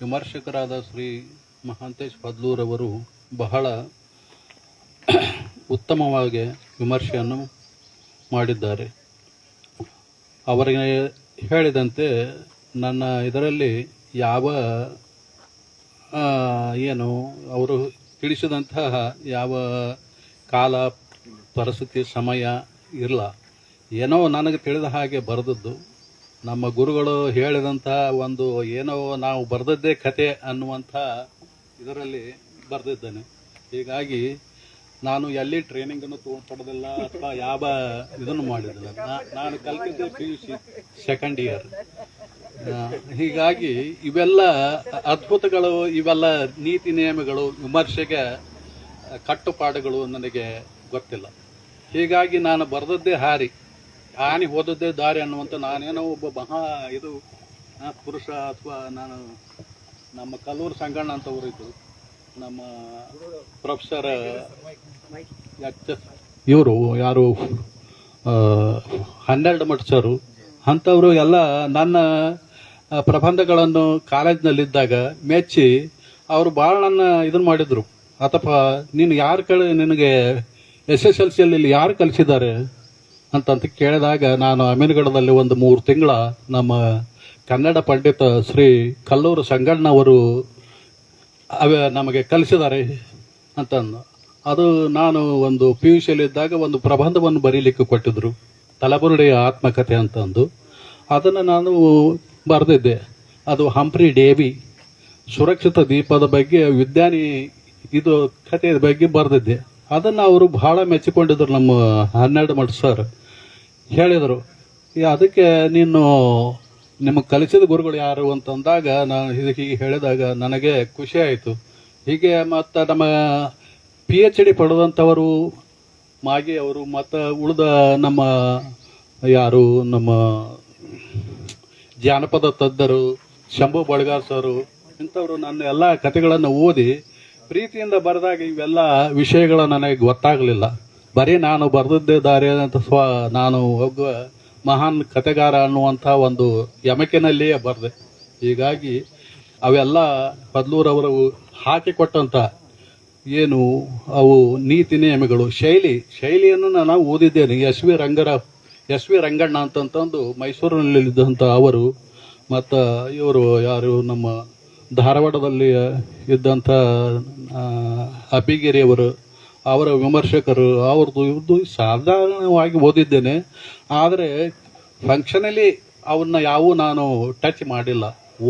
ವಿಮರ್ಶಕರಾದ ಶ್ರೀ ಮಹಾಂತೇಶ್ ಪದ್ಲೂರವರು ಬಹಳ ಉತ್ತಮವಾಗಿ ವಿಮರ್ಶೆಯನ್ನು ಮಾಡಿದ್ದಾರೆ. ಅವರಿಗೆ ಹೇಳಿದಂತೆ ನನ್ನ ಇದರಲ್ಲಿ ಯಾವ ಏನು, ಅವರು ತಿಳಿಸಿದಂತಹ ಯಾವ ಕಾಲ, ಪರಿಸ್ಥಿತಿ, ಸಮಯ ಇಲ್ಲ. ಏನೋ ನನಗೆ ತಿಳಿದ ಹಾಗೆ ಬರೆದದ್ದು. ನಮ್ಮ ಗುರುಗಳು ಹೇಳಿದಂತಹ ಒಂದು ಏನೋ ನಾವು ಬರೆದದ್ದೇ ಕತೆ ಅನ್ನುವಂಥ ಇದರಲ್ಲಿ ಬರೆದಿದ್ದೇನೆ. ಹೀಗಾಗಿ ನಾನು ಎಲ್ಲಿ ಟ್ರೈನಿಂಗನ್ನು ಅನ್ನು ಪಡೆದಿಲ್ಲ ಅಥವಾ ಯಾವ ಇದನ್ನು ಮಾಡಿದಿಲ್ಲ ನಾನು ಕಲ್ತಿದ್ದೆ P U C second year ಹೀಗಾಗಿ ಇವೆಲ್ಲ ಅದ್ಭುತಗಳು, ಇವೆಲ್ಲ ನೀತಿ ನಿಯಮಗಳು, ವಿಮರ್ಶೆಗೆ ಕಟ್ಟುಪಾಡುಗಳು ನನಗೆ ಗೊತ್ತಿಲ್ಲ. ಹೀಗಾಗಿ ನಾನು ಬರೆದದ್ದೇ ಹಾರಿ. ಹಾನಿ ಹೋದದ್ದೇ ದಾರಿ ಅನ್ನುವಂಥ ನಾನೇನೋ ಒಬ್ಬ ಮಹಾ ಇದು ಪುರುಷ ಅಥವಾ ನಾನು ನಮ್ಮ ಕಲ್ಲೂರು ಸಂಗಣ್ಣ ಅಂತ ಊರಿದ್ದು ನಮ್ಮ ಪ್ರೊಫೆಸರ್ ಇವರು ಯಾರು ಹನ್ನೆರಡು ಮಟ್ಸರು ಅಂಥವರು ಎಲ್ಲ ನನ್ನ ಪ್ರಬಂಧಗಳನ್ನು ಕಾಲೇಜ್ನಲ್ಲಿದ್ದಾಗ ಮೆಚ್ಚಿ ಅವರು ಭಾಳ ನನ್ನ ಇದನ್ನು ಮಾಡಿದರು. ಅಥವಾ ನೀನು ಯಾರು ಕಳೆ ನಿನಗೆ ಎಸ್ ಎಸ್ ಎಲ್ ಸಿಯಲ್ಲಿ ಯಾರು ಕಲಿಸಿದ್ದಾರೆ? ಅಂತಂತ ಕೇಳಿದಾಗ ನಾನು ಅಮೀನ್ಗಢದಲ್ಲಿ ಒಂದು ಮೂರು ತಿಂಗಳ ನಮ್ಮ ಕನ್ನಡ ಪಂಡಿತ ಶ್ರೀ ಕಲ್ಲೂರು ಸಂಗಣ್ಣವರು ಅವ ನಮಗೆ ಕಲಿಸಿದ್ದಾರೆ ಅಂತಂದು. ಅದು ನಾನು ಒಂದು ಪಿ ಯು ಸಿಯಲ್ಲಿದ್ದಾಗ ಒಂದು ಪ್ರಬಂಧವನ್ನು ಬರೀಲಿಕ್ಕೆ ಕೊಟ್ಟಿದ್ದರು ತಲಬುರುಡೆಯ ಆತ್ಮಕಥೆ ಅಂತಂದು. ಅದನ್ನು ನಾನು ಬರೆದಿದ್ದೆ. ಅದು ಹಂಪ್ರಿ ಡೇವಿ ಸುರಕ್ಷಿತ ದೀಪದ ಬಗ್ಗೆ ವಿಜ್ಞಾನಿ ಇದು ಕಥೆಯ ಬಗ್ಗೆ ಬರೆದಿದ್ದೆ. ಅದನ್ನು ಅವರು ಬಹಳ ಮೆಚ್ಚಿಕೊಂಡಿದ್ರು ನಮ್ಮ ಹನ್ನೆರಡು ಮಠ ಸರ್ ಹೇಳಿದರು ಅದಕ್ಕೆ ನೀನು ನಿಮಗೆ ಕಲಿಸಿದ ಗುರುಗಳು ಯಾರು ಅಂತಂದಾಗ ನಾನು ಇದು ಹೀಗೆ ಹೇಳಿದಾಗ ನನಗೆ ಖುಷಿ ಆಯಿತು. ಹೀಗೆ ಮತ್ತು ನಮ್ಮ ಪಿ ಎಚ್ ಡಿ ಪಡೆದಂಥವರು, ಮಾಗಿ ಅವರು ಮತ್ತು ಉಳಿದ ನಮ್ಮ ಯಾರು, ನಮ್ಮ ಜಾನಪದ ತಜ್ಞರು, ಶಂಭು ಬಳಗಾರ್ ಸರು ಇಂಥವರು ನನ್ನ ಎಲ್ಲ ಕಥೆಗಳನ್ನು ಓದಿ ಪ್ರೀತಿಯಿಂದ ಬರೆದಾಗ ಇವೆಲ್ಲ ವಿಷಯಗಳು ನನಗೆ ಗೊತ್ತಾಗಲಿಲ್ಲ. ಬರೀ ನಾನು ಬರೆದದ್ದೇ ದಾರಿ ಅಂತ ಸ್ವ, ನಾನು ಒಬ್ಬ ಮಹಾನ್ ಕಥೆಗಾರ ಅನ್ನುವಂಥ ಒಂದು ಯಮಕಿನಲ್ಲಿಯೇ ಬರೆದೆ. ಹೀಗಾಗಿ ಅವೆಲ್ಲ ಪದ್ಲೂರವರು ಹಾಕಿಕೊಟ್ಟಂಥ ಏನು ಅವು ನೀತಿ ನಿಯಮಗಳು. ಶೈಲಿ, ಶೈಲಿಯನ್ನು ನಾನು ಓದಿದ್ದೇನೆ. ಎಸ್ ವಿ ರಂಗರ ಎಸ್ ವಿ ರಂಗಣ್ಣ ಅಂತಂತಂದು ಮೈಸೂರಿನಲ್ಲಿದ್ದಂಥ ಅವರು, ಮತ್ತು ಇವರು ಯಾರು ನಮ್ಮ ಧಾರವಾಡದಲ್ಲಿ ಇದ್ದಂಥ ಅಬ್ಬಿಗೆರೆಯವರು ಅವರ ವಿಮರ್ಶಕರು, ಅವ್ರದ್ದು ಇವ್ರದ್ದು ಸಾಧಾರಣವಾಗಿ ಓದಿದ್ದೇನೆ. ಆದರೆ ಫಂಕ್ಷನಲಿ ಅವನ್ನ ಯಾವೂ ನಾನು ಟಚ್ ಮಾಡಿಲ್ಲ.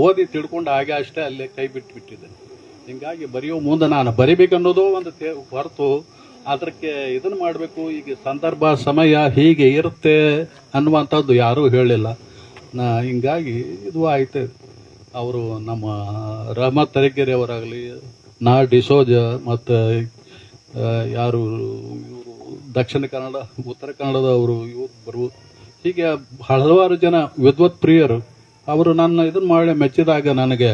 ಓದಿ ತಿಳ್ಕೊಂಡು ಹಾಗೆ ಅಷ್ಟೇ ಅಲ್ಲೇ ಕೈ ಬಿಟ್ಟು ಬಿಟ್ಟಿದ್ದೇನೆ. ಹಿಂಗಾಗಿ ಬರೆಯೋ ಮುಂದೆ ನಾನು ಬರಿಬೇಕನ್ನೋದು ಒಂದು ತೇ, ಹೊರತು ಅದಕ್ಕೆ ಇದನ್ನು ಮಾಡಬೇಕು, ಈಗ ಸಂದರ್ಭ, ಸಮಯ ಹೀಗೆ ಇರುತ್ತೆ ಅನ್ನುವಂಥದ್ದು ಯಾರೂ ಹೇಳಿಲ್ಲ. ಹಿಂಗಾಗಿ ಇದು ಆಯ್ತು. ಅವರು ನಮ್ಮ ರಹಮತ್ ತರೀಕೆರೆ ಅವರಾಗಲಿ ನಾ ಡಿಸೋಜ, ಮತ್ತು ಯಾರು ಇವರು ದಕ್ಷಿಣ ಕನ್ನಡ, ಉತ್ತರ ಕನ್ನಡದವರು, ಇವರು ಬರು ಹೀಗೆ ಹಲವಾರು ಜನ ವಿದ್ವತ್ ಪ್ರಿಯರು, ಅವರು ನನ್ನ ಇದನ್ನು ಮಾಡಿ ಮೆಚ್ಚಿದಾಗ ನನಗೆ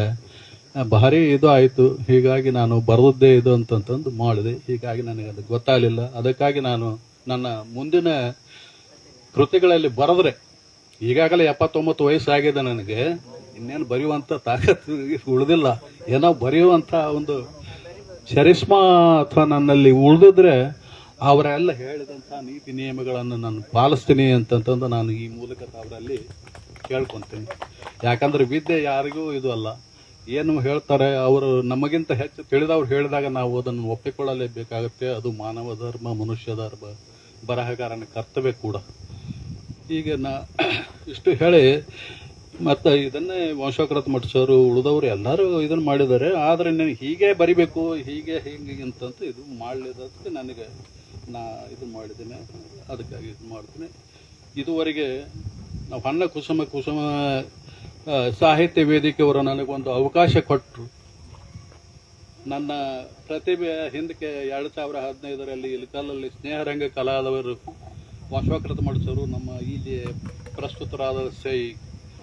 ಭಾರಿ ಇದು ಆಯಿತು. ಹೀಗಾಗಿ ನಾನು ಬರೆದದ್ದೇ ಇದು ಅಂತಂತಂದು ಮಾಡಿದೆ. ಹೀಗಾಗಿ ನನಗೆ ಅದು ಗೊತ್ತಾಗಲಿಲ್ಲ. ಅದಕ್ಕಾಗಿ ನಾನು ನನ್ನ ಮುಂದಿನ ಕೃತಿಗಳಲ್ಲಿ ಬರೆದ್ರೆ, ಈಗಾಗಲೇ ಎಪ್ಪತ್ತೊಂಬತ್ತು ವಯಸ್ಸಾಗಿದೆ ನನಗೆ. ಇನ್ನೇನು ಬರೆಯುವಂಥ ತಾಕತ್ತು ಉಳಿದಿಲ್ಲ. ಏನೋ ಬರೆಯುವಂಥ ಒಂದು ಚರಿಸ್ಮಾ ಅಥವಾ ನನ್ನಲ್ಲಿ ಉಳಿದಿದ್ರೆ ಅವರೆಲ್ಲ ಹೇಳಿದಂಥ ನೀತಿ ನಿಯಮಗಳನ್ನು ನಾನು ಪಾಲಿಸ್ತೀನಿ ಅಂತಂತಂದು ನಾನು ಈ ಮೂಲಕ ಅವರಲ್ಲಿ ಕೇಳ್ಕೊತೀನಿ. ಯಾಕಂದ್ರೆ ವಿದ್ಯೆ ಯಾರಿಗೂ ಇದು ಅಲ್ಲ. ಏನು ಹೇಳ್ತಾರೆ ಅವರು ನಮಗಿಂತ ಹೆಚ್ಚು ತಿಳಿದವ್ರು ಹೇಳಿದಾಗ ನಾವು ಅದನ್ನು ಒಪ್ಪಿಕೊಳ್ಳಲೇಬೇಕಾಗುತ್ತೆ. ಅದು ಮಾನವ ಧರ್ಮ, ಮನುಷ್ಯ ಧರ್ಮ, ಬರಹಗಾರನ ಕರ್ತವ್ಯ ಕೂಡ. ಈಗ ನಾ ಇಷ್ಟು ಹೇಳಿ ಮತ್ತು ಇದನ್ನೇ ವಂಶಕೃತ ಮಠಸರು ಉಳಿದವರು ಎಲ್ಲರೂ ಇದನ್ನು ಮಾಡಿದ್ದಾರೆ. ಆದರೆ ನನಗೆ ಹೀಗೆ ಬರಿಬೇಕು, ಹೀಗೆ ಹೀಗೆ ಅಂತಂತ ಇದು ಮಾಡಲಿದ್ದಕ್ಕೆ ನನಗೆ ನಾ ಇದು ಮಾಡಿದ್ದೀನಿ. ಅದಕ್ಕಾಗಿ ಇದು ಮಾಡ್ತೀನಿ. ಇದುವರೆಗೆ ನಾವು ಹಣ್ಣ ಕುಸುಮ ಕುಸುಮ ಸಾಹಿತ್ಯ ವೇದಿಕೆಯವರು ನನಗೊಂದು ಅವಕಾಶ ಕೊಟ್ಟರು ನನ್ನ ಪ್ರತಿಭೆ ಹಿಂದಕ್ಕೆ ಎರಡು ಸಾವಿರ ಹದಿನೈದರಲ್ಲಿ ಇಲಕಲ್ಲಲ್ಲಿ ಸ್ನೇಹರಂಗ ಕಲಾದವರು ವಂಶವಕೃತ ಮಾಡಿಸೋರು ನಮ್ಮ ಇಲ್ಲಿ ಪ್ರಸ್ತುತರಾದ ಸೈ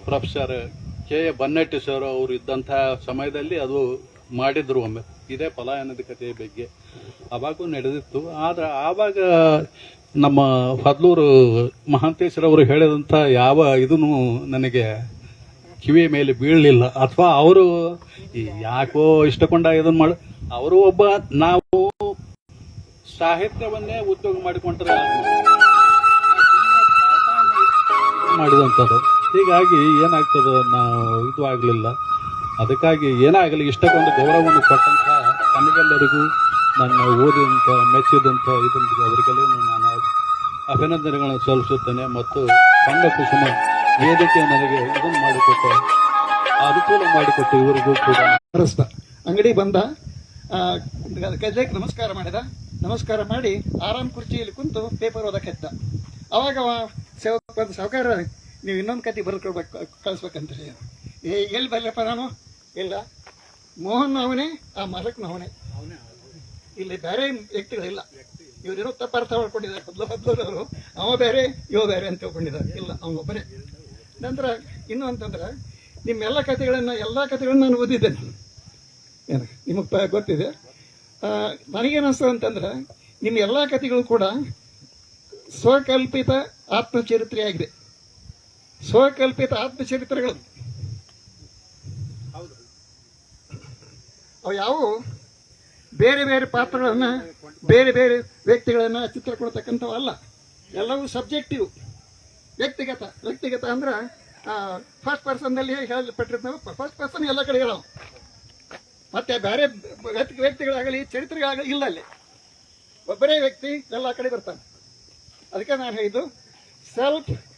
professor K A Bannetti sir ಅವರು ಇದ್ದಂಥ ಸಮಯದಲ್ಲಿ ಅದು ಮಾಡಿದ್ರು ಒಮ್ಮೆ. ಇದೇ ಪಲಾಯನದ ಕಥೆಯ ಬಗ್ಗೆ ಅವಾಗೂ ನಡೆದಿತ್ತು. ಆದ್ರೆ ಆವಾಗ ನಮ್ಮ ಫದ್ಲೂರು ಮಹಾಂತೇಶ್ವರವರು ಹೇಳಿದಂಥ ಯಾವ ಇದೂ ನನಗೆ ಕಿವಿ ಮೇಲೆ ಬೀಳಲಿಲ್ಲ. ಅಥವಾ ಅವರು ಯಾಕೋ ಇಷ್ಟಕೊಂಡ ಇದನ್ನು ಮಾಡ, ಅವರು ಒಬ್ಬ ನಾವು ಸಾಹಿತ್ಯವನ್ನೇ ಉದ್ಯೋಗ ಮಾಡಿಕೊಂಡ್ರೆ ಮಾಡಿದಂಥದ್ದು. ಹೀಗಾಗಿ ಏನಾಗ್ತದೆ ನಾವು ಇದು ಆಗಲಿಲ್ಲ. ಅದಕ್ಕಾಗಿ ಏನಾಗಲಿ ಇಷ್ಟಕ್ಕೊಂದು ಗೌರವವನ್ನು ಕೊಟ್ಟಂಥ ತಮಗೆಲ್ಲರಿಗೂ ನನ್ನ ಓದಿದಂಥ, ಮೆಚ್ಚಿದಂಥ ಇದನ್ನು ಅವರಿಗೆಲ್ಲೂ ನಾನು ಅಭಿನಂದನೆಗಳನ್ನು ಸಲ್ಲಿಸುತ್ತೇನೆ ಮತ್ತು ಕಂಡ ಕುಸುಮ ವೇದಿಕೆ ನನಗೆ ಇದನ್ನು ಮಾಡಿಕೊಟ್ಟು, ಅನುಕೂಲ ಮಾಡಿಕೊಟ್ಟು ಇವರಿಗೂ ಕೂಡ ಅಂಗಡಿ ಬಂದ. ಗಜಕ್ಕೆ ನಮಸ್ಕಾರ ಮಾಡಿದ. ನಮಸ್ಕಾರ ಮಾಡಿ ಆರಾಮ್ ಕುರ್ಚಿಯಲ್ಲಿ ಕುಂತು ಪೇಪರ್ ಓದಕ್ಕೆ ಅವಾಗ ಅವ ಸೇವಕ ಬಂದು ಸಾವುಕಾರ ನೀವು ಇನ್ನೊಂದು ಕತೆ ಬರ್ಕೊಳ್ಬೇಕು ಕಳಿಸ್ಬೇಕಂತ ಹೇಳಿ ಏ ಎಲ್ಲಿ ಬರ್ಲಪ್ಪ ನಾನು? ಇಲ್ಲ. ಮೋಹನ್ ಅವನೇ ಆ ಮರಕ್ನ ಅವನೇ. ಇಲ್ಲಿ ಬೇರೆ ವ್ಯಕ್ತಿಗಳಿಲ್ಲ ಇವರೇನೋ ತಪ್ಪು ಅರ್ಥ ಮಾಡ್ಕೊಂಡಿದ್ದಾರೆ. ಮೊದಲು ಮೊದಲವರು ಅವ ಬೇರೆ ಇವ ಬೇರೆ ಅಂತ ತಿಳ್ಕೊಂಡಿದ್ದಾರೆ ಇಲ್ಲ ಅವನೊಬ್ಬನೇ ನಂತರ ಇನ್ನು ಅಂತಂದ್ರೆ ನಿಮ್ಮೆಲ್ಲ ಕಥೆಗಳನ್ನು ಎಲ್ಲ ಕಥೆಗಳನ್ನು ನಾನು ಓದಿದ್ದೇನೆ ಏನು ನಿಮಗೆ ಗೊತ್ತಿದೆ? ನನಗೇನಿಸ್ತದೆ ಅಂತಂದ್ರೆ ನಿಮ್ಮ ಎಲ್ಲ ಕಥೆಗಳು ಕೂಡ ಸ್ವಕಲ್ಪಿತ ಆತ್ಮಚರಿತ್ರೆಯಾಗಿದೆ. ಸ್ವಕಲ್ಪಿತ ಆತ್ಮಚರಿತ್ರೆಗಳು. ಅವು ಯಾವುವು? ಬೇರೆ ಬೇರೆ ಪಾತ್ರಗಳನ್ನ ಬೇರೆ ಬೇರೆ ವ್ಯಕ್ತಿಗಳನ್ನ ಚಿತ್ರ ಕೊಡ್ತಕ್ಕಂಥವಲ್ಲ ಎಲ್ಲವೂ ಸಬ್ಜೆಕ್ಟಿವ್. ವ್ಯಕ್ತಿಗತ ವ್ಯಕ್ತಿಗತ ಅಂದ್ರೆ ಫಸ್ಟ್ ಪರ್ಸನ್ದಲ್ಲಿ ಹೇಳಲ್ಪಟ್ಟಿರ್ತವೆ ಫಸ್ಟ್ ಪರ್ಸನ್ ಎಲ್ಲ ಕಡೆ ಹೇಳೋ ಮತ್ತೆ ಬೇರೆ ವ್ಯಕ್ತಿ- ವ್ಯಕ್ತಿಗಳಾಗಲಿ ಚರಿತ್ರೆಗಳಾಗಲಿ ಇಲ್ಲ ಅಲ್ಲಿ. ಒಬ್ಬರೇ ವ್ಯಕ್ತಿ ಎಲ್ಲ ಕಡೆ ಬರ್ತಾನೆ. ಅದಕ್ಕೆ ನಾನು ಹೇಳಿದ್ದು ಸೆಲ್ಫ್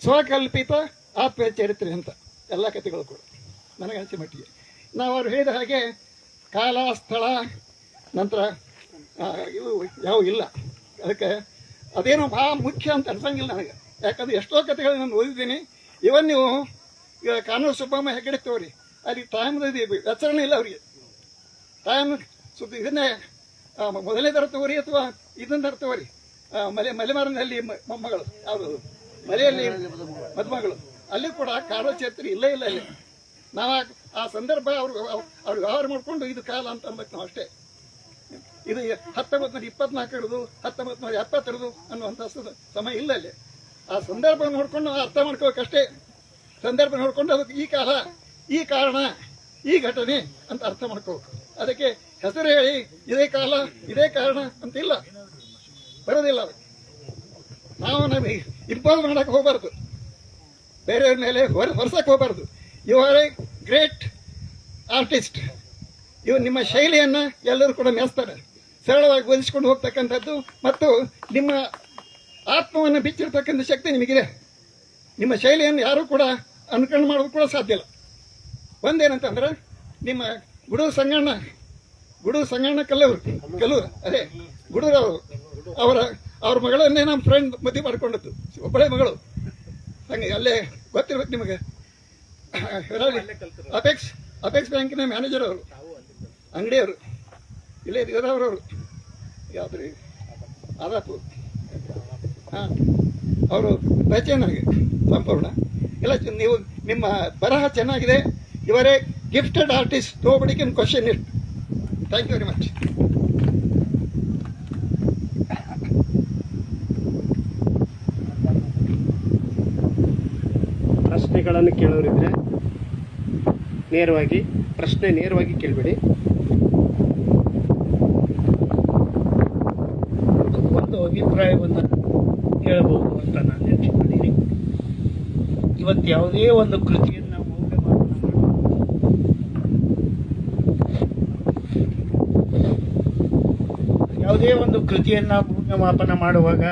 ಸ್ವಕಲ್ಪಿತ ಆತ್ಮ ಚರಿತ್ರೆ ಅಂತ ಎಲ್ಲ ಕಥೆಗಳು ಕೂಡ ನನಗೆ ಅನಿಸಿ ಮಟ್ಟಿಗೆ. ನಾವು ಅವರು ಹೇಳಿದ ಹಾಗೆ ಕಾಲ ಸ್ಥಳ ನಂತರ ಇವು ಯಾವ ಇಲ್ಲ. ಅದಕ್ಕೆ ಅದೇನೋ ಭಾಳ ಮುಖ್ಯ ಅಂತ ಅನ್ಸಂಗಿಲ್ಲ ನನಗೆ. ಯಾಕಂದ್ರೆ ಎಷ್ಟೋ ಕಥೆಗಳು ನಾನು ಓದಿದ್ದೀನಿ. ಇವನ್ ನೀವು ಈಗ ಕಾನೂರು ಸುಬ್ಬಮ್ಮ ಹೆಗ್ಗಡೆ ತೋರಿ ಅಲ್ಲಿ ತಾಯಮದ ಆಚರಣೆ ಇಲ್ಲ ಅವರಿಗೆ. ಟೈಮ್ ಸುದ್ದಿ ಇದನ್ನೇ ಮೊದಲನೇ ದರ ತಗೋರಿ ಅಥವಾ ಇದನ್ನ ಆ, ಮಲೆ ಮಲೆಮಾರಿನಲ್ಲಿ ಮೊಮ್ಮಗಳು ಯಾವುದು ಮಲೆಯಲ್ಲಿ ಮದುಮಗಳು. ಅಲ್ಲಿ ಕೂಡ ಕಾಲ ಚೇತ್ರಿ ಇಲ್ಲೇ ಇಲ್ಲ ಇಲ್ಲಿ. ನಾವು ಆ- ಸಂದರ್ಭ ಅವ್ರು ಅವ್ರು ವ್ಯವಹಾರ ಮಾಡಿಕೊಂಡು ಇದು ಕಾಲ ಅಂತ ಅನ್ಬೇಕು ಅಷ್ಟೇ. ಇದು ಹತ್ತೊಂಬತ್ತು ನೂರ ಇಪ್ಪತ್ನಾಲ್ಕರದು ಹತ್ತೊಂಬತ್ತು ನೂರ ಎಪ್ಪತ್ತರದು ಅನ್ನುವಂಥ ಸಮಯ ಇಲ್ಲ ಅಲ್ಲಿ. ಆ ಸಂದರ್ಭ ನೋಡ್ಕೊಂಡು ಅರ್ಥ ಮಾಡ್ಕೋಬೇಕಷ್ಟೇ ಸಂದರ್ಭ ನೋಡ್ಕೊಂಡು ಅದಕ್ಕೆ ಈ ಕಾಲ, ಈ ಕಾರಣ, ಈ ಘಟನೆ ಅಂತ ಅರ್ಥ ಮಾಡ್ಕೋಬೇಕು. ಅದಕ್ಕೆ ಹೆಸರು ಹೇಳಿ, ಇದೇ ಕಾಲ, ಇದೇ ಕಾರಣ ಅಂತ ಇಲ್ಲ ಬರೋದಿಲ್ಲ ಅದು. ನಾವು ನಮಗೆ ಇಂಪೋಸ್ ಮಾಡಕ್ಕೆ ಹೋಗಬಾರ್ದು. ಬೇರೆಯವ್ರ ಮೇಲೆ ಹೊರ ಹೊರಸಕ್ಕೆ ಹೋಗಬಾರ್ದು. You are a great artist ಇವು ನಿಮ್ಮ ಶೈಲಿಯನ್ನು ಎಲ್ಲರೂ ಕೂಡ ಮೆಚ್ತಾರೆ. ಸರಳವಾಗಿ ಹೊಂದಿಸ್ಕೊಂಡು ಹೋಗ್ತಕ್ಕಂಥದ್ದು ಮತ್ತು ನಿಮ್ಮ ಆತ್ಮವನ್ನು ಬಿಚ್ಚಿರ್ತಕ್ಕಂಥ ಶಕ್ತಿ ನಿಮಗಿದೆ. ನಿಮ್ಮ ಶೈಲಿಯನ್ನು ಯಾರೂ ಕೂಡ ಅನುಕರಣೆ ಮಾಡೋದು ಕೂಡ ಸಾಧ್ಯ ಇಲ್ಲ. ಒಂದೇನಂತಂದ್ರೆ, ನಿಮ್ಮ ಗುಡು ಸಂಗಣ್ಣ ಗುಡು ಸಂಗಣ್ಣ ಕಲ್ಲವರು ಕಲ್ಲೂರು, ಅದೇ ಗುಡುರವರು ಅವರ ಅವ್ರ ಮಗಳನ್ನೇ ನಮ್ಮ ಫ್ರೆಂಡ್ ಮದುವೆ ಮಾಡ್ಕೊಂಡದ್ದು. ಒಬ್ಬಳೇ ಮಗಳು. ಹಂಗೆ ಅಲ್ಲೇ ಗೊತ್ತಿರ್ಬೇಕು ನಿಮಗೆ. ಅಪೆಕ್ಸ್ ಅಪೇಕ್ಷ ಬ್ಯಾಂಕಿನ ಮ್ಯಾನೇಜರ್ ಅವರು. ಅಂಗಡಿಯವರು. ಇಲ್ಲೇ ಇರೋರವರು ಯಾವ್ದ್ರಿ? ಆದಾಪು ಹಾಂ. ಅವರು ಪರಿಚಯ ನನಗೆ. ಸಂಪೂರ್ಣ. ಇಲ್ಲ ನೀವು ನಿಮ್ಮ ಬರಹ ಚೆನ್ನಾಗಿದೆ. ಇವರೇ gifted artist nobody can question it thank you very much ಪ್ರಶ್ನೆಗಳನ್ನು ಕೇಳೋರಿದ್ರೆ ನೇರವಾಗಿ, ಪ್ರಶ್ನೆ ನೇರವಾಗಿ ಕೇಳಬೇಡಿ. ಒಂದು ಅಭಿಪ್ರಾಯವನ್ನು ಹೇಳಬಹುದು ಅಂತ ನಾನು ನೆನೆಸಿಕೊಂಡಿದ್ದೀನಿ ಇವತ್ತು ಯಾವುದೇ ಒಂದು ಕೃತಿಯನ್ನು ಮೌಲ್ಯಮಾಪನ ಯಾವುದೇ ಒಂದು ಕೃತಿಯನ್ನು ಮೌಲ್ಯಮಾಪನ ಮಾಡುವಾಗ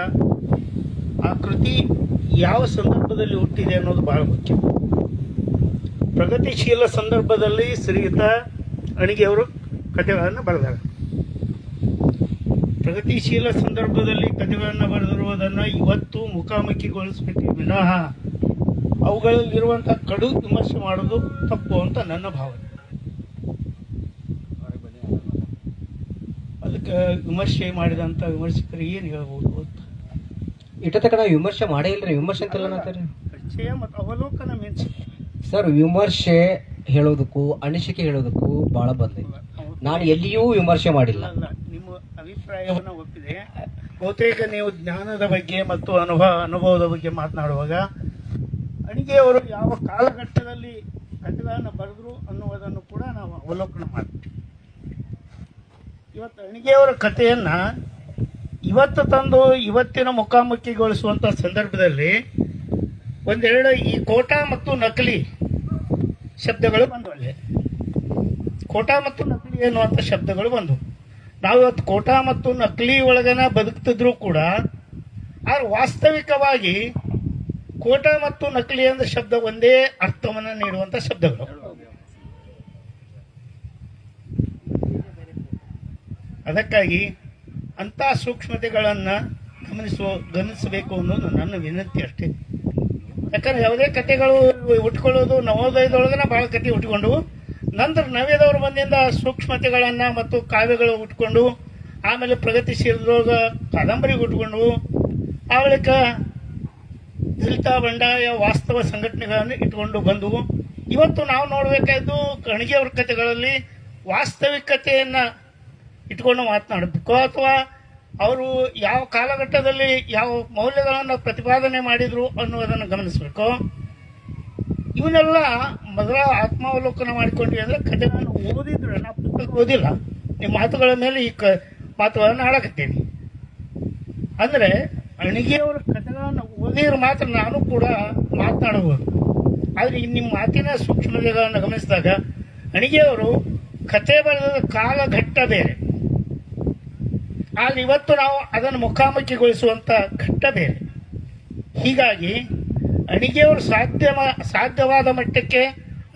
ಆ ಕೃತಿ ಯಾವ ಸಂದರ್ಭದಲ್ಲಿ ಹುಟ್ಟಿದೆ ಅನ್ನೋದು ಬಹಳ ಮುಖ್ಯ. ಪ್ರಗತಿಶೀಲ ಸಂದರ್ಭದಲ್ಲಿ ಶ್ರೀಯುತ ಅಣಿಗೆಯವರು ಕಥೆಗಳನ್ನು ಬರೆದಾರೆ. ಪ್ರಗತಿಶೀಲ ಸಂದರ್ಭದಲ್ಲಿ ಕಥೆಗಳನ್ನು ಬರೆದಿರುವುದನ್ನು ಇವತ್ತು ಮುಖಾಮುಖಿಗೊಳಿಸಬೇಕು ವಿನಃ ಅವುಗಳಲ್ಲಿರುವಂಥ ಕಡು ವಿಮರ್ಶೆ ಮಾಡೋದು ತಪ್ಪು ಅಂತ ನನ್ನ ಭಾವನೆ. ಅದಕ್ಕೆ ವಿಮರ್ಶೆ ಮಾಡಿದಂಥ ವಿಮರ್ಶಕರು ಏನು ಹೇಳ್ಬೋದು? ಇಟ್ಟ ನಾವು ವಿಮರ್ಶೆ ಮಾಡೇ ಇಲ್ರಿ ವಿಮರ್ಶೆ ಅಂತಿಲ್ಲ ಅನ್ನತ್ತೀರಿ ಪರಿಚಯ ಮತ್ತು ಅವಲೋಕನ ಮೀನ್ಸ್ ಸರ್ ವಿಮರ್ಶೆ ಹೇಳೋದಕ್ಕೂ ಅನಿಸಿಕೆ ಹೇಳೋದಕ್ಕೂ ಬಹಳ ಬಂದೈತಿ ನಾನು ಎಲ್ಲಿಯೂ ವಿಮರ್ಶೆ ಮಾಡಿಲ್ಲ. ಅಲ್ಲ ನಿಮ್ಮ ಅಭಿಪ್ರಾಯವನ್ನು ಒಪ್ಪಿದೆ. ಬಹುತೇಕ ನೀವು ಜ್ಞಾನದ ಬಗ್ಗೆ ಮತ್ತು ಅನುಭವ ಅನುಭವದ ಬಗ್ಗೆ ಮಾತನಾಡುವಾಗ ಅಣಿಗೆಯವರು ಯಾವ ಕಾಲಘಟ್ಟದಲ್ಲಿ ಕಥೆಗಳನ್ನು ಬರೆದ್ರು ಅನ್ನುವುದನ್ನು ಕೂಡ ನಾವು ಅವಲೋಕನ ಮಾಡ್ತೀವಿ. ಇವತ್ತು ಅಣಿಗೆಯವರ ಕಥೆಯನ್ನ ಇವತ್ತು ತಂದು ಇವತ್ತಿನ ಮುಖಾಮುಖಿಗೊಳಿಸುವಂಥ ಸಂದರ್ಭದಲ್ಲಿ ಒಂದೆರಡು ಈ ಕೋಟಾ ಮತ್ತು ನಕಲಿ ಶಬ್ದಗಳು ಬಂದು ಅಲ್ಲಿ. ಕೋಟಾ ಮತ್ತು ನಕಲಿ ಅನ್ನುವಂಥ ಶಬ್ದಗಳು ಬಂದವು. ನಾವು ಇವತ್ತು ಕೋಟಾ ಮತ್ತು ನಕಲಿ ಒಳಗನ ಬದುಕ್ತಿದ್ರು ಕೂಡ, ಆದ್ರೆ ವಾಸ್ತವಿಕವಾಗಿ ಕೋಟ ಮತ್ತು ನಕಲಿ ಎಂದ ಶಬ್ದ ಒಂದೇ ಅರ್ಥವನ್ನು ನೀಡುವಂತ ಶಬ್ದಗಳು. ಅದಕ್ಕಾಗಿ ಅಂತ ಸೂಕ್ಷ್ಮತೆಗಳನ್ನು ಗಮನಿಸುವ, ಗಮನಿಸಬೇಕು ಅನ್ನೋದು ನನ್ನ ವಿನಂತಿ ಅಷ್ಟೇ. ಯಾಕಂದ್ರೆ ಯಾವುದೇ ಕಥೆಗಳು ಉಟ್ಕೊಳ್ಳೋದು ನವೋದಯದೊಳಗನ ಬಹಳ ಕತೆ ಉಟ್ಕೊಂಡು, ನಂತರ ನವ್ಯದವ್ರ ಬಂದಿಂದ ಸೂಕ್ಷ್ಮತೆಗಳನ್ನು ಮತ್ತು ಕಾವ್ಯಗಳು ಉಟ್ಕೊಂಡು, ಆಮೇಲೆ ಪ್ರಗತಿಶೀಲದೊಳಗ ಕಾದಂಬರಿ ಉಟ್ಕೊಂಡು ಆ ಬಳಿಕ ದಲಿತ ಬಂಡಾಯ, ವಾಸ್ತವ ಸಂಘಟನೆಗಳನ್ನು ಇಟ್ಕೊಂಡು ಬಂದವು ಇವತ್ತು ನಾವು ನೋಡಬೇಕಾದ್ದು ಕಣಿಗೆಯವ್ರ ಕಥೆಗಳಲ್ಲಿ ವಾಸ್ತವಿಕತೆಯನ್ನ ಇಟ್ಕೊಂಡು ಮಾತನಾಡಬೇಕು ಅಥವಾ ಅವರು ಯಾವ ಕಾಲಘಟ್ಟದಲ್ಲಿ ಯಾವ ಮೌಲ್ಯಗಳನ್ನು ಪ್ರತಿಪಾದನೆ ಮಾಡಿದ್ರು ಅನ್ನುವುದನ್ನು ಗಮನಿಸಬೇಕು. ಇವನ್ನೆಲ್ಲ ಮೊದಲ ಆತ್ಮಾವಲೋಕನ ಮಾಡಿಕೊಂಡು ಅಂದ್ರೆ ಕಥೆಗಳನ್ನು ಓದಿದ್ರೆ ನಾ ಪುಸ್ತಕ ಓದಿಲ್ಲ. ನಿಮ್ಮ ಮಾತುಗಳ ಮೇಲೆ ಈ ಕ ಮಾತುಗಳನ್ನು ಆಡಕತ್ತೀನಿ. ಅಂದ್ರೆ ಅಣಿಗೆಯವರ ಕಥೆಗಳನ್ನು ಓದಿದ್ರೆ ಮಾತ್ರ ನಾನು ಕೂಡ ಮಾತನಾಡಬಹುದು. ಆದರೆ ನಿಮ್ಮ ಮಾತಿನ ಸೂಕ್ಷ್ಮತೆಗಳನ್ನು ಗಮನಿಸಿದಾಗ ಅಣಿಗೆಯವರು ಕತೆ ಬರೆದ ಕಾಲಘಟ್ಟ ಬೇರೆ. ಆದ್ರೆ ಇವತ್ತು ನಾವು ಅದನ್ನು ಮುಖಾಮುಖಿಗೊಳಿಸುವಂತ ಘಟ್ಟ ಬೇರೆ ಹೀಗಾಗಿ ಅಣಿಗೆಯವರು ಸಾಧ್ಯ ಸಾಧ್ಯವಾದ ಮಟ್ಟಕ್ಕೆ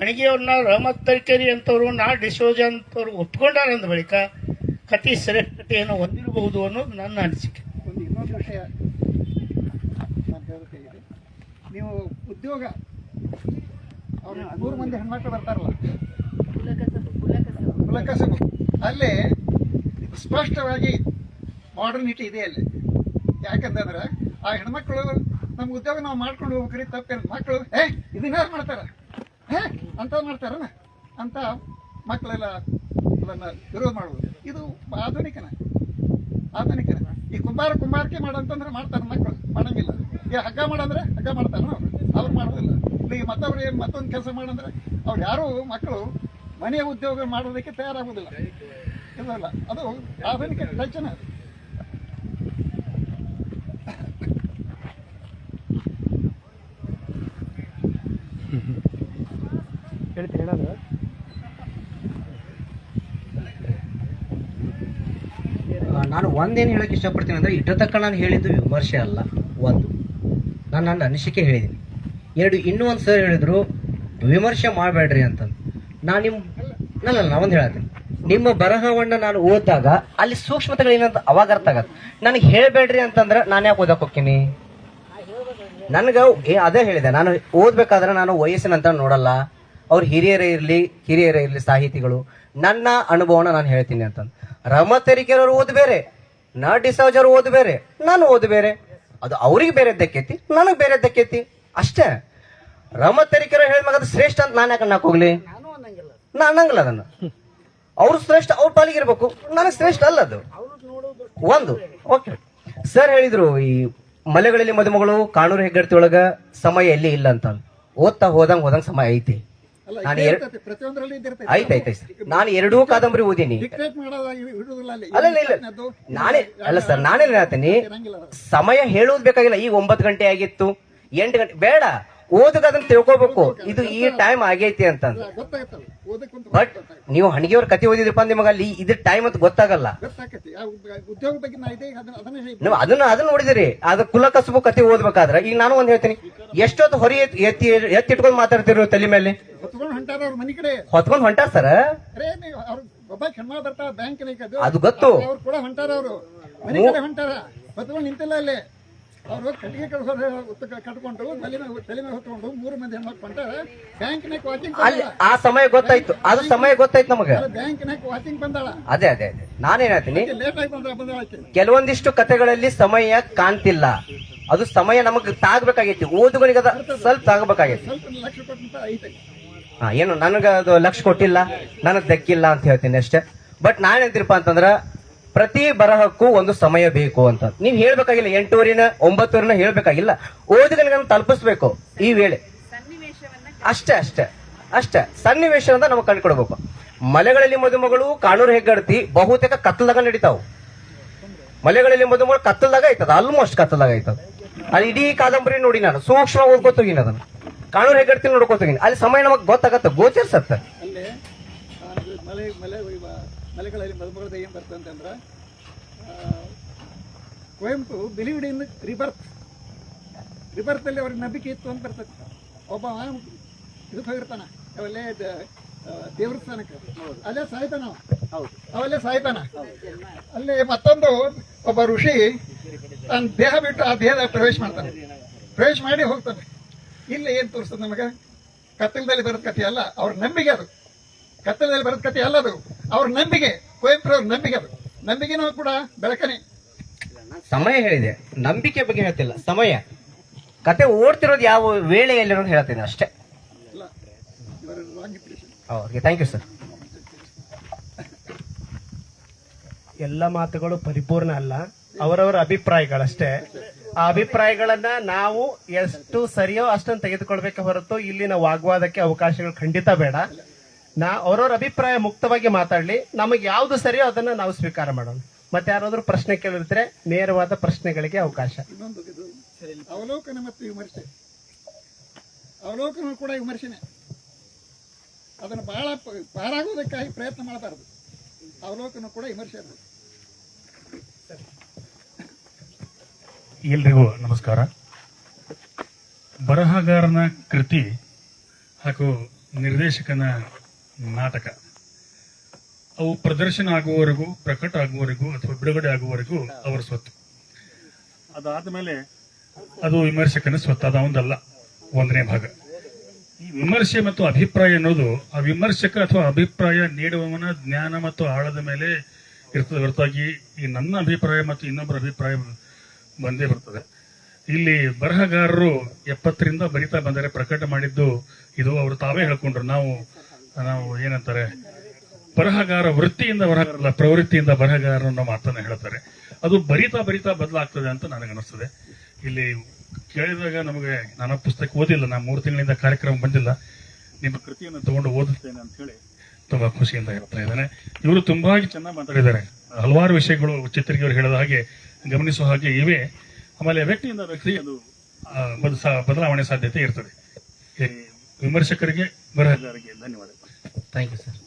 ಅಣಿಗೆಯವ್ರನ್ನ ರಹಮತ್ ತರ್ಕೇರಿ ಅಂತವರು ನಾ ಡಿಸೋಜ ಅಂತವ್ರು ಒಪ್ಕೊಂಡಾರ ಅಂದ ಬಳಿಕ ಕತಿ ಶ್ರೇಷ್ಠತೆಯನ್ನು ಹೊಂದಿರಬಹುದು ಅನ್ನೋದು ನನ್ನ ಅನಿಸಿಕೆ. ಒಂದು ಇನ್ನೊಂದು ವಿಷಯ ನಾನು ಹೇಳಬೇಕಾಗಿದೆ ನೀವು ಉದ್ಯೋಗ ಅವ್ರು ಮೂರು ಮಂದಿ ಹೆಣ್ಮಕ್ಳು ಬರ್ತಾರಲ್ಲ? ಕುಲಕಸಬು. ಅಲ್ಲಿ ಸ್ಪಷ್ಟವಾಗಿ ಮಾಡರ್ನಿಟಿ ಇದೆ ಅಲ್ಲಿ. ಯಾಕಂತಂದ್ರೆ, ಆ ಹೆಣ್ಮಕ್ಳು ನಮ್ಮ ಉದ್ಯೋಗ ನಾವು ಮಾಡ್ಕೊಂಡು ಹೋಗ್ಬೇಕ್ರಿ, ತಪ್ಪೇನು ಮಕ್ಕಳು ಏ ಇದನ್ನ ಯಾರು ಮಾಡ್ತಾರ? ಹೇ ಅಂತ ಮಾಡ್ತಾರನ? ಅಂತ ಮಕ್ಕಳೆಲ್ಲ ಅದನ್ನ ವಿರೋಧ ಮಾಡುವುದು ಇದು ಆಧುನಿಕನ ಆಧುನಿಕನ. ಈ ಕುಂಬಾರ ಕುಂಬಾರಿಕೆ ಮಾಡಂತಂದ್ರೆ ಮಾಡ್ತಾರೆ ಮಕ್ಕಳು ಮಾಡಂಗಿಲ್ಲ. ಈ ಹಗ್ಗ ಮಾಡಂದ್ರೆ ಹಗ್ಗ ಮಾಡ್ತಾರ ಅವ್ರು. ಅವ್ರು ಮಾಡೋದಿಲ್ಲ. ಈಗ ಮತ್ತೊಬ್ರು ಏನು ಮತ್ತೊಂದು ಕೆಲಸ ಮಾಡಂದ್ರೆ, ಅವ್ರು ಯಾರು ಮಕ್ಕಳು ಮನೆಯ ಉದ್ಯೋಗ ಮಾಡೋದಕ್ಕೆ ತಯಾರಾಗುವುದಿಲ್ಲ ಇದಲ್ಲ ಅದು ಆಧುನಿಕ ರಚನೆ ಹೇಳ್ತೀನಿ ಏನಾದ್ರು ಒಂದೇನು ಹೇಳಕ್ ಇಷ್ಟಪಡ್ತೀನಿ ಅಂದ್ರೆ ಇಟ್ಟ ತಕ್ಕ ನಾನು ಹೇಳಿದ್ದು ವಿಮರ್ಶೆ ಅಲ್ಲ, ಒಂದು. ನಾನು ನನ್ನ ಅನಿಸಿಕೆ ಹೇಳಿದ್ದೀನಿ. ಎರಡು, ಇನ್ನೂ ಒಂದು ಸರ್ ಹೇಳಿದರು, ವಿಮರ್ಶೆ ಮಾಡಬೇಡ್ರಿ ಅಂತ ನಾನು ನಿಮ್ಮ ನಲ್ಲ ನಾನು ಒಂದು ಹೇಳತ್ತೀನಿ. ನಿಮ್ಮ ಬರಹವನ್ನು ನಾನು ಓದಿದಾಗ, ಅಲ್ಲಿ ಸೂಕ್ಷ್ಮತೆಗಳು ಏನಂತ ಅವಾಗ ಅರ್ಥ ಆಗತ್ತೆ. ನನಗೆ ಹೇಳಬೇಡ್ರಿ ಅಂತಂದ್ರೆ ನಾನು ಯಾಕೆ ಓದಕ್ಕೆ ಹೋಗ್ತೀನಿ? ನನಗೆ ಏ, ಅದೇ ಹೇಳಿದೆ. ನಾನು ಓದ್ಬೇಕಾದ್ರೆ ನಾನು ವಯಸ್ಸಿನಂತ ನೋಡಲ್ಲ. ಅವ್ರು ಹಿರಿಯರೇ ಇರಲಿ ಹಿರಿಯರೇ ಇರಲಿ ಸಾಹಿತಿಗಳು. ನನ್ನ ಅನುಭವನ ನಾನು ಹೇಳ್ತೀನಿ ಅಂತಂದು. ರಮತರಿಕೆಯವರು ಓದ್ಬೇರೆ ಓದ್ ಬೇರೆ. ನ ಡಿಸೌಜ್ ಓದು ಬೇರೆ ನಾನು ಓದ್ ಬೇರೆ. ಅದು ಅವ್ರಿಗೆ ಬೇರೆ ದಕ್ಕೈತಿ ನನಗೆ ಬೇರೆ ದಕ್ಕೈತಿ ಅಷ್ಟೇ. ರಮತ್ ತೆರಿಕೆರ ಹೇಳಿದ ಅದು ಶ್ರೇಷ್ಠ ಅಂತ ನಾನು ಯಾಕೆ ಅನ್ನಕ್ ಹೋಗ್ಲಿ? ನಾ ಅನ್ನಂಗಿಲ್ಲ ಅದನ್ನ. ಅವ್ರು ಶ್ರೇಷ್ಠ ಅವ್ರ ಪಾಲಿಗೆ ಇರ್ಬೇಕು. ನನಗೆ ಶ್ರೇಷ್ಠ ಅಲ್ಲ ಅದು. ಒಂದು. ಓಕೆ. ಸರ್ ಹೇಳಿದ್ರು ಈ ಮಲೆಗಳಲ್ಲಿ ಮದುಮಗಳು ಕಾನೂರು ಹೆಗ್ಗಡ್ತಿ ಒಳಗ ಸಮಯ ಎಲ್ಲಿ ಇಲ್ಲ ಅಂತ. ಓದ್ತಾ ಹೋದಂಗ್ ಹೋದಂಗ್ ಸಮಯ ಐತಿ. ನಾನು ಆಯ್ತು ಸರ್. ನಾನು ಎರಡೂ ಕಾದಂಬರಿ ಓದಿನಿ ಅಲ್ಲಿ. ಇಲ್ಲ, ನಾನೇ ಅಲ್ಲ ಸರ್ ನಾನೇ ಹೇಳ್ತೀನಿ. ಸಮಯ ಹೇಳುವುದು ಬೇಕಾಗಿಲ್ಲ. ಈಗ ಒಂಬತ್ತು ಗಂಟೆ ಆಗಿತ್ತು. ಎಂಟು ಗಂಟೆ ಬೇಡ. ಓದಕ್ ಅದನ್ನ ತಿಳ್ಕೊಬೇಕು. ಇದು ಈ ಟೈಮ್ ಆಗೈತಿ ಅಂತಂದ್ರೆ ಬಟ್ ನೀವು ಹಣಿಗೆಯವ್ರ ಕತೆ ಓದಿದ್ರಪ್ಪ ನಿಮಗೆ ಅಲ್ಲಿ ಇದು ಟೈಮ್ ಅಂತ ಗೊತ್ತಾಗಲ್ಲ. ನೀವು ಅದನ್ನ ಅದನ್ನ ನೋಡಿದಿರಿ. ಅದ ಕುಲ ಕಸಬು ಕತೆ ಓದ್ಬೇಕಾದ್ರೆ. ಈಗ ನಾನು ಒಂದ್ ಹೇಳ್ತೀನಿ. ಎಷ್ಟೊತ್ತು ಹೊರಿ ಎತ್ತಿ ಎತ್ತಿ ಎತ್ತಿಟ್ಕೊಂಡು ಮಾತಾಡ್ತಿರೋ ತಲೆ ಮೇಲೆ? ಹೊತ್ಕೊಂಡು ಹೊಂಟಾರ ಅವ್ರ ಮನೆ ಕಡೆ. ಹೊತ್ಕೊಂಡ್ ಹೊಂಟಾರ ಸರ್? ಅದು. ಗೊತ್ತು. ಅವ್ರು ಕೂಡ ಹೊಂಟಾರ ಅವರು. ಹೊಂಟಾರ. ಹೊತ್ಕೊಂಡು ನಿಂತಿಲ್ಲ ಅಲ್ಲಿ. ಅವರು ಕಟ್ಟಿಗೆ ಕೆಲಸ ಕಟ್ಕೊಂಡು ತಲೆ ಮೇಲೆ ತಲೆ ಮೇಲೆ ಹೊತ್ಕೊಂಡು ಮೂರು ಮಂದಿ ಹೆಣ್ಮಕ್ಳು ಬ್ಯಾಂಕ್ ಬ್ಯಾಂಕ್ನಾಗ ವಾಚಿಂಗ್ ಅಲ್ಲಿ ಆ ಸಮಯ ಗೊತ್ತಾಯ್ತು. ಅದು ಸಮಯ ಗೊತ್ತಾಯ್ತು ನಮಗೆ. ಬ್ಯಾಂಕ್ನಾಗ ವಾಚಿಂಗ್ ಬಂದಾಳ ಅದೇ ಅದೇ ಅದೇ. ನಾನೇನ್ ಹೇಳ್ತೀನಿ? ಲೇಟ್ ಆಗಿ ಬಂದ ಬಂದಾಳ ಆಕೆ ಕೆಲವೊಂದಿಷ್ಟು ಕತೆಗಳಲ್ಲಿ ಸಮಯ ಕಾಣ್ತಿಲ್ಲ. ಅದು ಸಮಯ ನಮಗ್ ತಾಗಬೇಕಾಗೈತಿ. ಓದುಗನಿಗೆ ಅದ ಸ್ವಲ್ಪ ತಾಗಬೇಕಾಗೈತಿ. ಸ್ವಲ್ಪ ಲಕ್ಷ ಕೊಟ್ಟಂತ ಐತೆ. ಹಾ ಏನು ನನಗೆ ಅದು ಲಕ್ಷ ಕೊಟ್ಟಿಲ್ಲ. ನನಗೆ ದಕ್ಕಿಲ್ಲ ಅಂತ ಹೇಳ್ತೀನಿ ಅಷ್ಟೇ. ಬಟ್ ನಾನು ಹೇಳ್ತೀರಪ್ಪ ಅಂತಂದ್ರ ಪ್ರತಿ ಬರಹಕ್ಕೂ ಒಂದು ಸಮಯ ಬೇಕು ಅಂತ. ನೀವ್ ಹೇಳ್ಬೇಕಾಗಿಲ್ಲ, ಎಂಟೂರಿನ ಒಂಬತ್ತೂರಿನ ಹೇಳ್ಬೇಕಾಗಿಲ್ಲ. ಅದನ್ನ ತಲುಪಿಸ್ಬೇಕು ಈ ವೇಳೆ. ಅಷ್ಟೇ ಅಷ್ಟೇ ಅಷ್ಟೇ. ಸನ್ನಿವೇಶ ಅಂತ ನಮಗೆ ಕಂಡುಕೊಡ್ಬೇಕು ಮಲೆಗಳಲ್ಲಿ ಮದುಮಗಳು ಕಾನೂರು ಹೆಗ್ಗಡತಿ ಬಹುತೇಕ ಕತ್ತಲದಾಗ ನಡೀತಾವು. ಮಲೆಗಳಲ್ಲಿ ಮದುಮಗಳು ಕತ್ತಲದಾಗ ಆಯ್ತದ ಆಲ್ಮೋಸ್ಟ್ ಕತ್ತಲದಾಗ ಆಯ್ತದ ಅಲ್ಲಿ ಇಡೀ ಕಾದಂಬರಿ ನೋಡಿ ನಾನು ಸೂಕ್ಷ್ಮ ಓದ್ಕೋತೀನಿ ಅದನ್ನು. ಕಾನೂರು ಹೆಗ್ಗಡತಿ ನೋಡ್ಕೊತೀನಿ ಅಲ್ಲಿ ಸಮಯ ನಮಗೆ ಗೊತ್ತಾಗತ್ತ, ಗೋಚರಿಸತ್ತ. ಮಲೆಗಳಲ್ಲಿ ಮದುಮಗಳದ ಏನು ಬರ್ತದೆ ಅಂತಂದ್ರೆ ಕುವೆಂಪು ಬಿಲಿವಿಡ್ ಇನ್ ರಿಬರ್ತ್. ರಿಬರ್ತಲ್ಲಿ ಅವ್ರಿಗೆ ನಂಬಿಕೆ ಇತ್ತು ಅಂತ ಬರ್ತದೆ. ಒಬ್ಬ ಇದಕ್ಕೆ ಹೋಗಿರ್ತಾನ ಅವಲ್ಲೇ ದೇವ್ರ ಸ್ಥಾನಕ್ಕೆ ಅಲ್ಲೇ ಸಾಯ್ತಾನ ಹೌದು. ಅವಲ್ಲೇ ಸಾಯ್ತಾನ. ಅಲ್ಲಿ ಮತ್ತೊಂದು ಒಬ್ಬ ಋಷಿ ತನ್ನ ದೇಹ ಬಿಟ್ಟು ಆ ದೇಹದ ಪ್ರವೇಶ ಮಾಡ್ತಾನೆ. ಪ್ರವೇಶ ಮಾಡಿ ಹೋಗ್ತಾನೆ. ಇಲ್ಲಿ ಏನ್ ತೋರಿಸ್ತದೆ ನಮಗೆ? ಕತ್ತಲದಲ್ಲಿ ಬರೋದ್ ಕಥೆ ಅಲ್ಲ ಅವ್ರ ನಂಬಿಕೆ ಅದು. ಕತ್ತಲದಲ್ಲಿ ಬರೋದ್ ಕಥೆ ಅಲ್ಲ ಅದು. ಅವ್ರ ನಂಬಿಕೆ ಕುವೆಂಪುರ ಅವ್ರ ನಂಬಿಕೆ ಅದು. ನಂಬಿಕೆನೂ ಕೂಡ ಬೆಳಕನೆ. ಸಮಯ ಹೇಳಿದೆ. ನಂಬಿಕೆ ಬಗ್ಗೆ ಹೇಳ್ತಿಲ್ಲ. ಸಮಯ. ಕತೆ ಓಡ್ತಿರೋದು ಯಾವ ವೇಳೆಯಲ್ಲಿ ಅಂತ ಹೇಳ್ತೀನಿ ಅಷ್ಟೇ. ಓಕೆ ಥ್ಯಾಂಕ್ ಯು ಸರ್ ಎಲ್ಲ ಮಾತುಗಳು ಪರಿಪೂರ್ಣ ಅಲ್ಲ. ಅವರವರ ಅಭಿಪ್ರಾಯಗಳಷ್ಟೇ. ಆ ಅಭಿಪ್ರಾಯಗಳನ್ನ ನಾವು ಎಷ್ಟು ಸರಿಯೋ ಅಷ್ಟನ್ನು ತೆಗೆದುಕೊಳ್ಬೇಕೆ ಹೊರತು ಇಲ್ಲಿನ ವಾಗ್ವಾದಕ್ಕೆ ಅವಕಾಶಗಳು ಖಂಡಿತ ಬೇಡ. ನಾ ಅವ್ರವ್ರ ಅಭಿಪ್ರಾಯ ಮುಕ್ತವಾಗಿ ಮಾತಾಡ್ಲಿ. ನಮಗೆ ಯಾವುದು ಸರಿಯೋ ಅದನ್ನ ನಾವು ಸ್ವೀಕಾರ ಮಾಡೋಣ. ಮತ್ತೆ ಯಾರಾದರೂ ಪ್ರಶ್ನೆ ಕೇಳಿದ್ರೆ ನೇರವಾದ ಪ್ರಶ್ನೆಗಳಿಗೆ ಅವಕಾಶ. ಇನ್ನೊಂದು ಇದು ಅವಲೋಕನ ಮತ್ತು ವಿಮರ್ಶೆ. ಅವಲೋಕನ ಕೂಡ ವಿಮರ್ಶೆನೆ. ಅದನ್ನು ಬಹಳ ಪಾರಾಗುವುದಕ್ಕಾಗಿ ಪಾರಾಗೋದಕ್ಕಾಗಿ ಪ್ರಯತ್ನ ಮಾಡಬಾರದು. ಅವಲೋಕನ ಕೂಡ ವಿಮರ್ಶೆ ಎಲ್ರಿಗೂ ನಮಸ್ಕಾರ. ಬರಹಗಾರನ ಕೃತಿ ಹಾಗೂ ನಿರ್ದೇಶಕನ ನಾಟಕ. ಅವು ಪ್ರದರ್ಶನ ಆಗುವವರೆಗೂ, ಪ್ರಕಟ ಆಗುವವರೆಗೂ ಅಥವಾ ಬಿಡುಗಡೆ ಆಗುವವರೆಗೂ ಅವರ ಸ್ವತ್ತು. ಅದಾದ ಮೇಲೆ ಅದು ವಿಮರ್ಶಕನ ಸ್ವತ್ತು. ಅದ ಒಂದಲ್ಲ ಒಂದನೇ ಭಾಗ. ಈ ವಿಮರ್ಶೆ ಮತ್ತು ಅಭಿಪ್ರಾಯ ಅನ್ನೋದು, ಆ ವಿಮರ್ಶಕ ಅಥವಾ ಅಭಿಪ್ರಾಯ ನೀಡುವವನ ಜ್ಞಾನ ಮತ್ತು ಆಳದ ಮೇಲೆ ಇರ್ತದೆ ಹೊರತಾಗಿ ಈ ನನ್ನ ಅಭಿಪ್ರಾಯ ಮತ್ತು ಇನ್ನೊಬ್ಬರ ಅಭಿಪ್ರಾಯ ಬಂದೇ ಬರ್ತದೆ. ಇಲ್ಲಿ ಬರಹಗಾರರು ಎಪ್ಪತ್ತರಿಂದ ಬರಿತಾ ಬಂದರೆ ಪ್ರಕಟ ಮಾಡಿದ್ದು ಇದು ಅವರು ತಾವೇ ಹೇಳ್ಕೊಂಡ್ರು. ನಾವು ನಾವು ಏನಂತಾರೆ, ಬರಹಗಾರ ವೃತ್ತಿಯಿಂದ ಬರಹಗಾರಲ್ಲ ಪ್ರವೃತ್ತಿಯಿಂದ ಬರಹಗಾರ ಅನ್ನೋ ಮಾತನ್ನ ಹೇಳ್ತಾರೆ. ಅದು ಬರಿತಾ ಬರಿತಾ ಬದಲಾಗ್ತದೆ ಅಂತ ನನಗನ್ನಿಸ್ತದೆ. ಇಲ್ಲಿ ಕೇಳಿದಾಗ ನಮಗೆ ನಾನು ಪುಸ್ತಕ ಓದಿಲ್ಲ ನಾನು ಮೂರು ತಿಂಗಳಿಂದ ಕಾರ್ಯಕ್ರಮ ಬಂದಿಲ್ಲ. ನಿಮ್ಮ ಕೃತಿಯನ್ನು ತಗೊಂಡು ಓದುತ್ತೇನೆ ಅಂತ ಹೇಳಿ ತುಂಬಾ ಖುಷಿಯಿಂದ ಹೇಳ್ತಾ ಇದ್ದಾನೆ. ಇವರು ತುಂಬಾ ಚೆನ್ನಾಗಿ ಮಾತಾಡಿದ್ದಾರೆ. ಹಲವಾರು ವಿಷಯಗಳು ಚಿತ್ರಿಗೆ ಅವರು ಹೇಳಿದ ಹಾಗೆ ಗಮನಿಸುವ ಹಾಗೆ ಇವೆ. ಆಮೇಲೆ ವ್ಯಕ್ತಿಯಿಂದ ವ್ಯಕ್ತಿ ಅದು ಬದಲಾವಣೆ ಸಾಧ್ಯತೆ ಇರ್ತದೆ. ವಿಮರ್ಶಕರಿಗೆ, ಬರಹಗಾರರಿಗೆ ಧನ್ಯವಾದಗಳು. Thank you sir